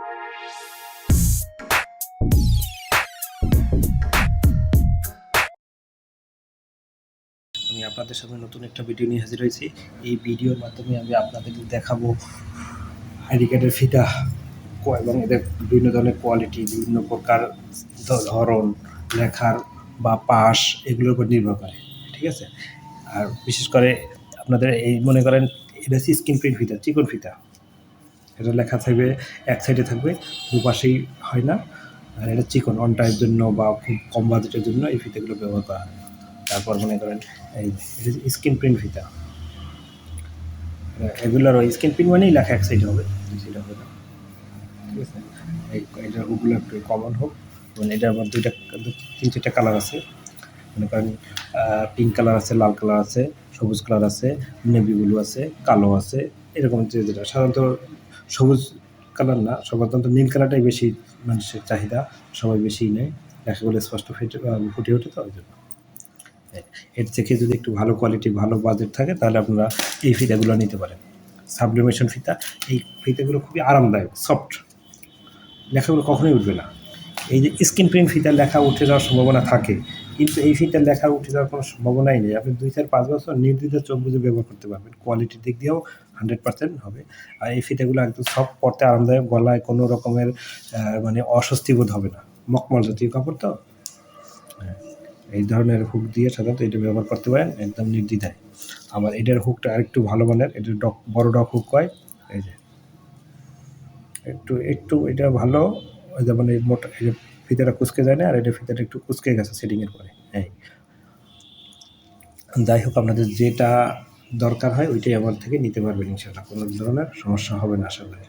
আমি আপনাদের সামনে নতুন একটা ভিডিও নিয়ে হাজির হয়েছি। এই ভিডিওর মাধ্যমে আমি আপনাদের দেখাবো আইডি কার্ডের এবং এদের বিভিন্ন ধরনের কোয়ালিটি বিভিন্ন প্রকার ধরন, লেখার বা পাশ, এগুলোর উপর নির্ভর করে, ঠিক আছে? আর বিশেষ করে আপনাদের এই মনে করেন, এটা হচ্ছে স্ক্রিন প্রিন্ট ফিতা, চিকন ফিতা। এটা লেখা থাকবে, এক সাইডে থাকবে, দুপাশেই হয় না। আর এটা চিকন অন টাইপের জন্য বা খুব কম বাজেটের জন্য এই ফিতাগুলো ব্যবহার করা হয়। তারপর মনে করেন, এই স্ক্রিন প্রিন্ট ফিতা। এগুলোর ওই স্ক্রিন প্রিন্ট মানেই লেখা এক সাইড হবে সাইড হবে না। ঠিক আছে? এটার হুকগুলো একটু কমন হোক। মানে এটার আমার দুইটা, তিন চারটা কালার আছে। মনে করেন পিঙ্ক কালার আছে, লাল কালার আছে, সবুজ কালার আছে নেভি ব্লু আছে, কালো আছে, এরকম যে যেটা। সাধারণত সবুজ কালার না সাধারণত নীল কালারটাই বেশি মানুষের চাহিদা, সবাই বেশি নেয়। লেখাগুলো স্পষ্ট ফুটে ফুটে ওঠে তো, ওই জন্য। এর থেকে যদি একটু ভালো কোয়ালিটি ভালো বাজেট থাকে, তাহলে আপনারা এই ফিতাগুলো নিতে পারেন। সাবলিমেশন ফিতা, এই ফিতাগুলো খুবই আরামদায়ক সফট লেখাগুলো কখনোই উঠবে না। এই যে স্ক্রিন প্রিন্ট ফিতার লেখা উঠে যাওয়ার সম্ভাবনা থাকে কিন্তু এই ফিতার লেখা উঠে যাওয়ার কোনো সম্ভাবনাই নেই। আপনি দুই চার পাঁচ বছর নির্দিষ্ট চোখ বুঝে ব্যবহার করতে পারবেন। কোয়ালিটির দিক দিয়েও হান্ড্রেড পার্সেন্ট হবে। আর এই ফিতাগুলো একদম সফট পড়তে আরামদায়ক গলায় কোনো রকমের মানে অস্বস্তি বোধ হবে না। মকমল জাতীয় কাপড় তো? হ্যাঁ, এই ধরনের হুক দিয়ে সাধারণত এটা ব্যবহার করতে পারেন একদম নির্দ্বিধায়। আবার এটার হুকটা আরেকটু ভালো মানের এটা ডক বড় ডক হুক হয় এই যে। একটু একটু এটা ভালো এই মোটা এই যে ফিতাটা কুচকে যায় না, আর এটা ফিতাটা একটু কুচকে গেছে সেটিংয়ের পরে। হ্যাঁ যাই হোক, আপনাদের যেটা দরকার হয়, ওইটাই আমার থেকে নিতে পারবেন ইনশাল্লাহ কোনো ধরনের সমস্যা হবে না, আশা করি।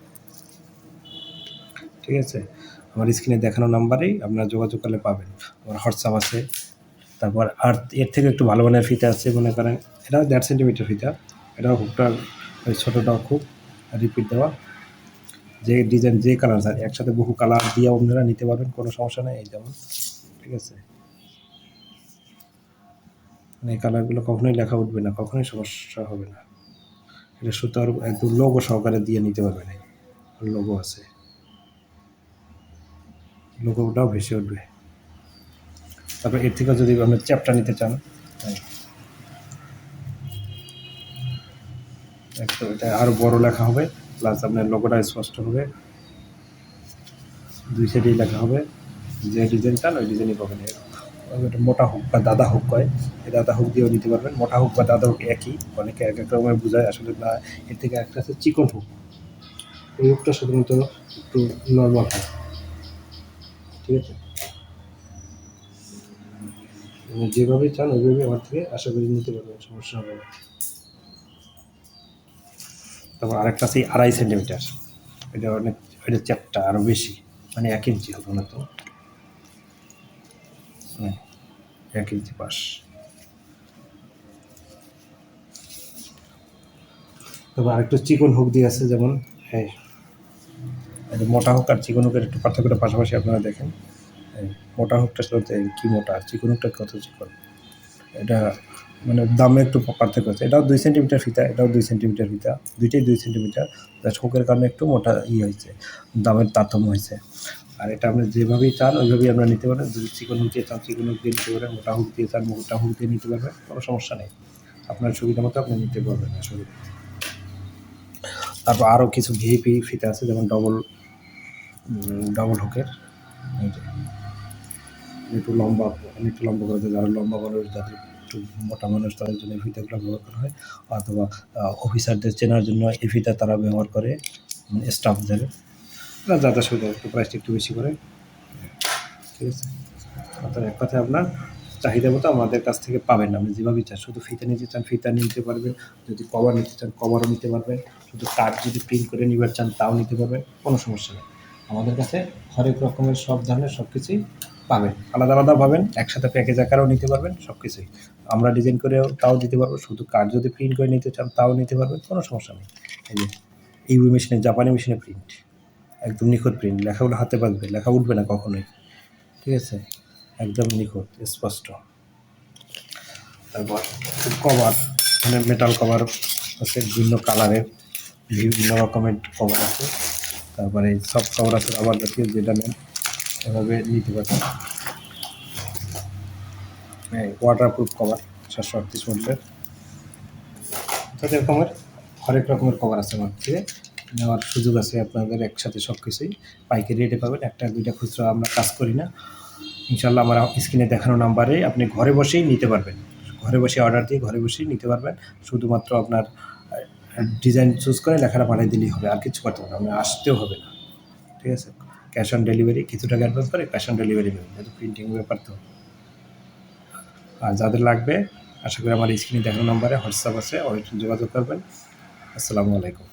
ঠিক আছে? আমার স্ক্রিনে দেখানো নাম্বারেই আপনারা যোগাযোগ করলে পাবেন। আমার হোয়াটসঅ্যাপ আছে। তারপর আর এর থেকে একটু ভালো মানের ফিতা আছে, মনে করেন। এটা দেড় সেন্টিমিটার ফিতা। এটাও হুকটা ওই ছোটোটাও খুব রিপিট দেওয়া। যে ডিজাইন যে কালার আছে একসাথে বহু কালার দিয়ে আপনারা নিতে পারবেন, কোনো সমস্যা নেই, এই যেমন, ঠিক আছে? মানে এই কালারগুলো কখনোই লেখা উঠবে না, কখনোই সমস্যা হবে না। এটা সুতার একদম লোগো সহকারে দিয়ে নিতে পারবেন লোগো আছে। লোগোটাও ভেসে উঠবে। তারপর এর থেকে যদি আপনি চ্যাপটা নিতে চান। একটু এটা আরও বড় লেখা হবে। প্লাস আপনার লোগোটা স্পষ্ট হবে। দুই সাইডেই লেখা হবে, যে ডিজাইন চান ওই ডিজাইনই পাবেন। এটা মোটা হোক বা দাদা হোক কয়, এই দাদা হুক দিয়েও নিতে পারবেন। মোটা হোক বা দাদা হোক একই, অনেকে এক এক রকমের বোঝায়, আসলে না, এর থেকে একটা আছে চিকন হোক। ওই হুকটা সাধারণত একটু নর্মাল হয়। ঠিক আছে? আপনি যেভাবে চান ওইভাবে আমার থেকে আশা করি নিতে পারবেন, সমস্যা হবে না। তারপর আরেকটা আছে আড়াই সেন্টিমিটার। এটা অনেক এটা চ্যাপটা আরও বেশি মানে এক ইঞ্চি হবে না তো। হ্যাঁ, এক ইঞ্চি পাশ। তারপর আরেকটু চিকন হুক দিয়ে আছে যেমন হ্যাঁ এটা মোটা হোক আর চিকন হোকের একটু পার্থক্যটা পাশাপাশি আপনারা দেখেন। মোটা হুকটা সাথে কি মোটা চিকন হুকটা কত চিকন? এটা মানে দামে একটু পার্থক্য আছে। এটাও দুই সেন্টিমিটার ফিতা, এটাও দুই সেন্টিমিটার ফিতা, দুইটাই দুই সেন্টিমিটার। হুকের কারণে একটু মোটা ই হয়েছে, দামের তারতম্য হয়েছে। আর এটা আপনি যেভাবেই চান, ওইভাবেই আপনারা নিতে পারেন। যদি চিকন হুক দিয়ে চান, চিকন হুক দিয়ে নিতে পারেন, মোটা হুক দিয়ে চান, মোটা হুক দিয়ে নিতে পারবেন, কোনো সমস্যা নেই। আপনার সুবিধা মতো আপনি নিতে পারবেন আসলে তারপর আরও কিছু ভিপি ফিতা আছে, যেমন ডবল ডবল হুকের একটু লম্বা অনেকটা লম্বা করে যারা লম্বা মানুষ যাদের একটু মোটা মানুষ তাদের জন্য এই ফিতাগুলো ব্যবহার করা হয়, অথবা অফিসারদের চেনার জন্য এই ফিতা তারা ব্যবহার করে মানে স্টাফদের তারা যাদের সুবিধা একটু প্রাইসটা একটু বেশি করে। ঠিক আছে? অর্থাৎ এক কথায় আপনার চাহিদা মতো আমাদের কাছ থেকে পাবেন আপনি যেভাবে চান শুধু ফিতা নিতে চান, ফিতা নিতে পারবেন। যদি কভার নিতে চান, কভারও নিতে পারবেন। শুধু কার্ড যদি প্রিন্ট করে নিবার চান, তাও নিতে পারবেন। কোনো সমস্যা নেই। আমাদের কাছে হরেক রকমের সব ধরনের সব কিছুই পাবেন। আলাদা আলাদা পাবেন, একসাথে প্যাকেজ আকারেও নিতে পারবেন সব কিছুই আমরা ডিজাইন করেও তাও দিতে পারব, শুধু কার্ড যদি প্রিন্ট করে নিতে চান তাও নিতে পারবেন, কোনো সমস্যা নেই। এই যে ইউবি মেশিনে জাপানি মেশিনে প্রিন্ট একদম নিখুঁত প্রিন্ট লেখাগুলো হাতে বাঁধবে, লেখা উঠবে না কখনোই। ঠিক আছে? একদম নিখুঁত, স্পষ্ট। তারপর কভার মানে মেটাল কভার আছে, বিভিন্ন কালারের বিভিন্ন রকমের কভার আছে। তারপরে সব কভার আছে আবার জাতীয় যেটা নেন। এভাবে নিতে পারবেন ওয়াটারপ্রুফ কভার সাতশো আটত্রিশ মডেলের তাদের রকমের হরেক রকমের কভার আছে আমার থেকে নেওয়ার সুযোগ আছে আপনাদের একসাথে সব কিছুই পাইকারি রেটে পাবেন। একটা দুইটা খুচরা আমরা কাজ করি না। ইনশাল্লাহ আমার স্ক্রিনে দেখানো নাম্বারে আপনি ঘরে বসেই নিতে পারবেন। ঘরে বসে অর্ডার দিয়ে ঘরে বসেই নিতে পারবেন। শুধুমাত্র আপনার ডিজাইন চুজ করে লেখাটা পাঠিয়ে দিলেই হবে। আর কিছু করতে হবে না। আপনার আসতেও হবে না। ঠিক আছে? ক্যাশ অন ডেলিভারি, কিছু টাকা অ্যাডভান্স করে ক্যাশ অন ডেলিভারি দেবেন যেহেতু প্রিন্টিং ব্যাপার তো। আর যাদের লাগবে, আশা করি আমার স্ক্রিনে দেখানো নাম্বারে হোয়াটসঅ্যাপ আছে ওই যোগাযোগ করবেন। আসসালামু আলাইকুম।